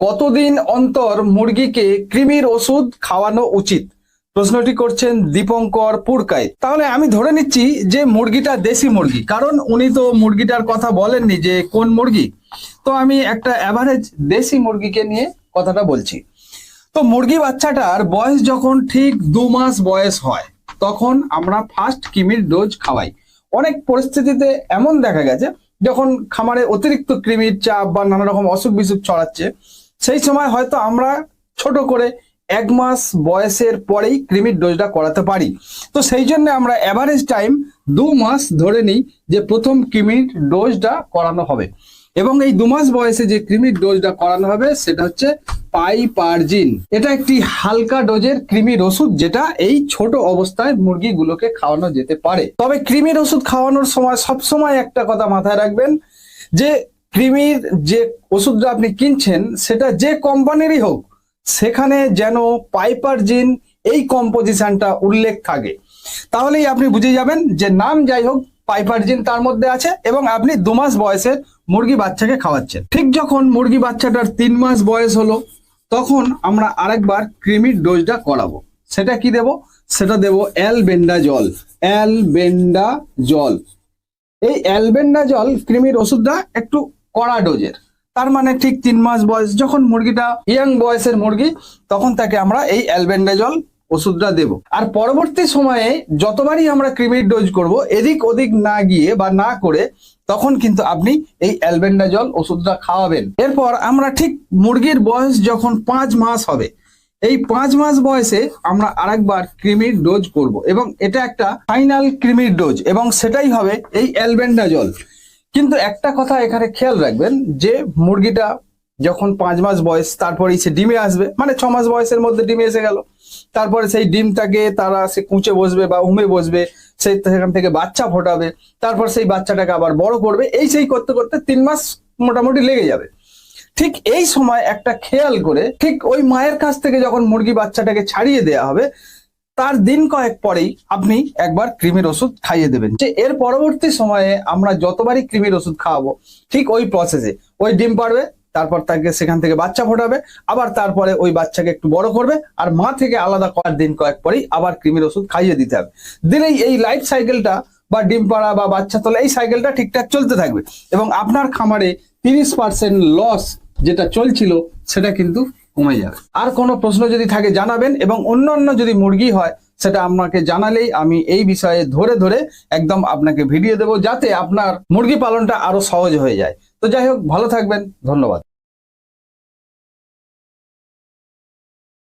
কতদিন অন্তর মুরগিকে কৃমির ওষুধ খাওয়ানো উচিত? প্রশ্নটি করছেন দীপঙ্কর পুরকাই। তাহলে আমি ধরে নিচ্ছি যে মুরগিটা দেশি মুরগি, কারণ উনি তো মুরগিটার কথা বলেননি যে কোন মুরগি। তো আমি একটা অ্যাভারেজ দেশি মুরগিকে নিয়ে কথাটা বলছি। তো মুরগি বাচ্চাটার বয়স যখন ঠিক দু মাস বয়স হয়, তখন আমরা ফার্স্ট কিমির ডোজ খাওয়াই। অনেক পরিস্থিতিতে এমন দেখা গেছে, যখন খামারে অতিরিক্ত কৃমির চাপ বা নানা রকম অসুখ বিসুখ ছড়াচ্ছে সেই সময় হয়তো আমরা ছোট করে এক মাস বয়সের পরেই কৃমির ডোজটা করাতে পারি। তো সেই জন্য আমরা অ্যাভারেজ টাইম দু মাস ধরে নিই যে প্রথম কৃমির ডোজটা করানো হবে। এবং এই দু মাস বয়সে যে কৃমির ডোজটা করানো হবে, সেটা হচ্ছে পাইপারজিন। এটা একটি হালকা ডোজের কৃমির ওষুধ যেটা এই ছোট অবস্থায় মুরগিগুলোকে খাওয়ানো যেতে পারে। তবে কৃমির ওষুধ খাওয়ানোর সময় সব সময় একটা কথা মাথায় রাখবেন যে কৃমির যে ওষুধটা আপনি কিনছেন, সেটা যে কোম্পানিরই হোক, সেখানে যেন পাইপারজিন এই কম্পোজিশনটা উল্লেখ থাকে। তাহলেই আপনি বুঝে যাবেন যে নাম যাই হোক পাইপারজিন তার মধ্যে আছে এবং আপনি দু মাস বয়সের মুরগি বাচ্চাকে খাওয়াচ্ছেন। ঠিক যখন মুরগি বাচ্চাটার তিন মাস বয়স হলো, তখন আমরা আরেকবার কৃমির ডোজটা করাবো। সেটা কি দেব? সেটা দেব অ্যালবেন্ডা জল অ্যালবেন্ডা জল এই অ্যালবেন্ডা জল কৃমির ওষুধটা একটু কড়া ডোজের। তার মানে ঠিক তিন মাস বয়স, যখন মুরগিটা ইয়াং বয়সের মুরগি, তখন তাকে আমরা এই অ্যালবেন্ডা জল ওষুধটা দেব। আর পরবর্তী সময়ে যতবারই আমরা ক্রিমির ডোজ করব, এদিক ওদিক না গিয়ে বা না করে, তখন কিন্তু আপনি এই অ্যালবেন্ডা জল ওষুধটা খাওয়াবেন। এরপর আমরা ঠিক মুরগির বয়স যখন পাঁচ মাস হবে, এই পাঁচ মাস বয়সে আমরা আরেকবার ক্রিমির ডোজ করব এবং এটা একটা ফাইনাল ক্রিমির ডোজ এবং সেটাই হবে এই অ্যালবেন্ডা জল কিন্তু একটা কথা এখানে খেয়াল রাখবেন, যে মুরগিটা যখন পাঁচ মাস বয়স, তারপরেই সে ডিমে আসবে। মানে ছ মাস বয়সের মধ্যে ডিমে এসে গেল। তারপরে সেই ডিমটাকে তারা সে কুঁচে বসবে বা উমে বসবে সেই সেখান থেকে বাচ্চা ফোটাবে, তারপর সেই বাচ্চাটাকে আবার বড় করবে। এই সেই করতে করতে তিন মাস মোটামুটি লেগে যাবে। ঠিক এই সময় একটা খেয়াল করে, ঠিক ওই মায়ের কাছ থেকে যখন মুরগি বাচ্চাটাকে ছাড়িয়ে দেওয়া হবে তার দিন কয়েক পরেই আপনি একবার কৃমির ওষুধ খাইয়ে দেবেন। যে এর পরবর্তী সময়ে আমরা যতবারই কৃমির ওষুধ খাওয়াবো, ঠিক ওই প্রসেসে ওই ডিম পারবে তারপর তাকে সেখান থেকে বাচ্চা ফোটাবে, আবার তারপরে ওই বাচ্চাকে একটু বড় করবে, আর মা থেকে আলাদা করার দিন কয়েক পরেই আবার কৃমির ওষুধ খাইয়ে দিতে হবে। দিলেই এই লাইফ সাইকেলটা বা ডিম পাড়া বা বাচ্চা তোলা, এই সাইকেলটা ঠিকঠাক চলতে থাকবে। এবং আপনার খামারে তিরিশ পার্সেন্ট লস যেটা চলছিল, সেটা কিন্তু কমে যাবে আর কোনো প্রশ্ন যদি থাকে জানাবেন এবং অন্য অন্য যদি মুরগি হয়, সেটা আপনাকে জানালেই আমি এই বিষয়ে ধরে ধরে একদম আপনাকে ভিডিও দেবো যাতে আপনার মুরগি পালনটা আরও সহজ হয়ে যায়। তো যাই হোক, ভালো থাকবেন, ধন্যবাদ।